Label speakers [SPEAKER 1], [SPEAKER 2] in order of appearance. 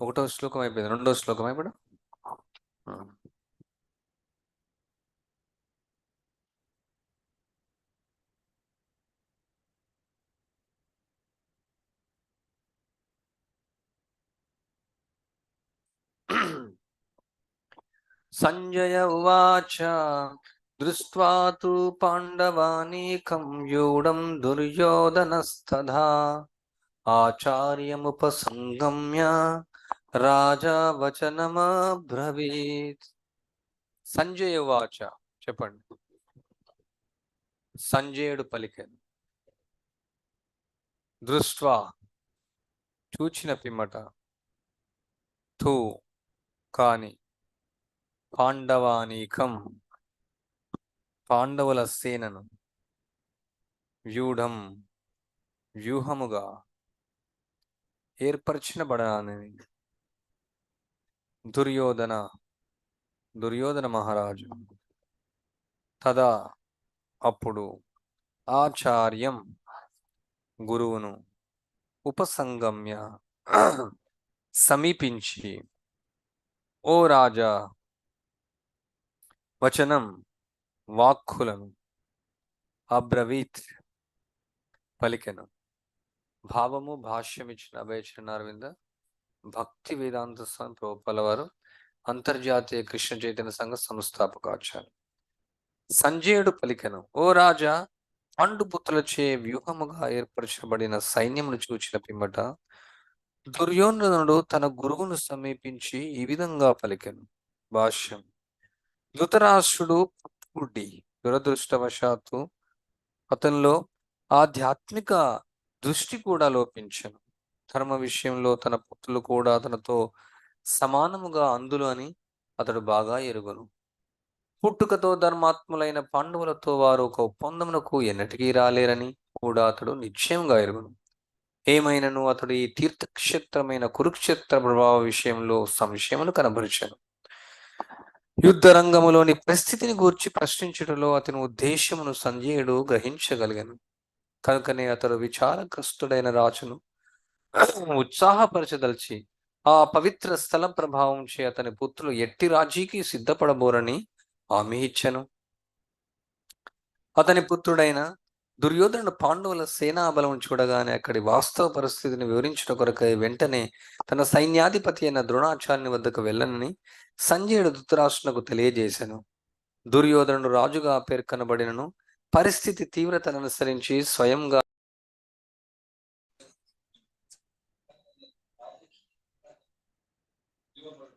[SPEAKER 1] ఒకటో శ్లోకం అయిపోయింది. రెండో శ్లోకం ఇప్పుడు? సంజయ ఉవాచ దృష్ట్వా పాండవానీకం యూఢం దుర్యోధనస్తథా ఆచార్యముపసంగమ్య రాజా వచనమబ్రవీత్ సంజయ వాచ చెప్పండి. సంజయుడు పలికాను. దృష్వా చూచిన పిమ్మట. తూ కాని పాండవానీకం పాండవుల సేనను. వ్యూఢం వ్యూహముగా ఏర్పరచినబడని దుర్యోధన దుర్యోధన మహారాజు. తదా అప్పుడు ఆచార్యం గురువును ఉపసంగమ్య సమీపించి ఓ రాజా వచనం వాక్కులను అబ్రవీత్ పలికెను. భావము భాష్యం ఇచ్చిన అభయచరణ అరవింద భక్తి వేదాంత స్వామి ప్రభుపాల వారు అంతర్జాతీయ కృష్ణ చైతన్య సంఘ సంస్థాపకాచార్య సంజయుడు పలికెను ఓ రాజా పండుపుత్రులచే వ్యూహముగా ఏర్పరచబడిన సైన్యమును చూచిన పిమ్మట దుర్యోధనుడు తన గురువును సమీపించి ఈ విధంగా పలికెను. భాష్యం ధృతరాష్ట్రుడు పుట్టుడి దురదృష్టవశాత్తు అతనిలో ఆధ్యాత్మిక దృష్టి కూడా లోపించను. ధర్మ విషయంలో తన పుత్రులు కూడా అతనితో సమానముగా అందులు అని అతడు బాగా ఎరుగును. పుట్టుకతో ధర్మాత్ములైన పాండవులతో వారు ఒక ఒప్పందమునకు ఎన్నటికీ రాలేరని కూడా అతడు నిశ్చయంగా ఎరుగును. ఏమైనను అతడు ఈ తీర్థక్షేత్రమైన కురుక్షేత్ర ప్రభావ విషయంలో సంశయమును కనబరిచాను యుద్ధ రంగములోని పరిస్థితిని గూర్చి ప్రశ్నించడంలో అతని ఉద్దేశమును సంజయుడు గ్రహించగలిగాను. కనుకనే అతడు విచారగ్రస్తుడైన రాజును ఉత్సాహపరచదలిచి ఆ పవిత్ర స్థలం ప్రభావం చే అతని పుత్రులు ఎట్టి రాజీకి సిద్ధపడబోరని హామీ ఇచ్చెను. అతని పుత్రుడైన దుర్యోధనుడు పాండవుల సేనాబలం చూడగానే అక్కడి వాస్తవ పరిస్థితిని వివరించిన కొరకై వెంటనే తన సైన్యాధిపతి అయిన ద్రోణాచార్యుని వద్దకు వెళ్ళనని సంజయుడు ధృతరాష్ట్రునకు తెలియజేశాను దుర్యోధనుడు రాజుగా పేర్కొనబడినను పరిస్థితి తీవ్రతను అనుసరించి స్వయంగా Dios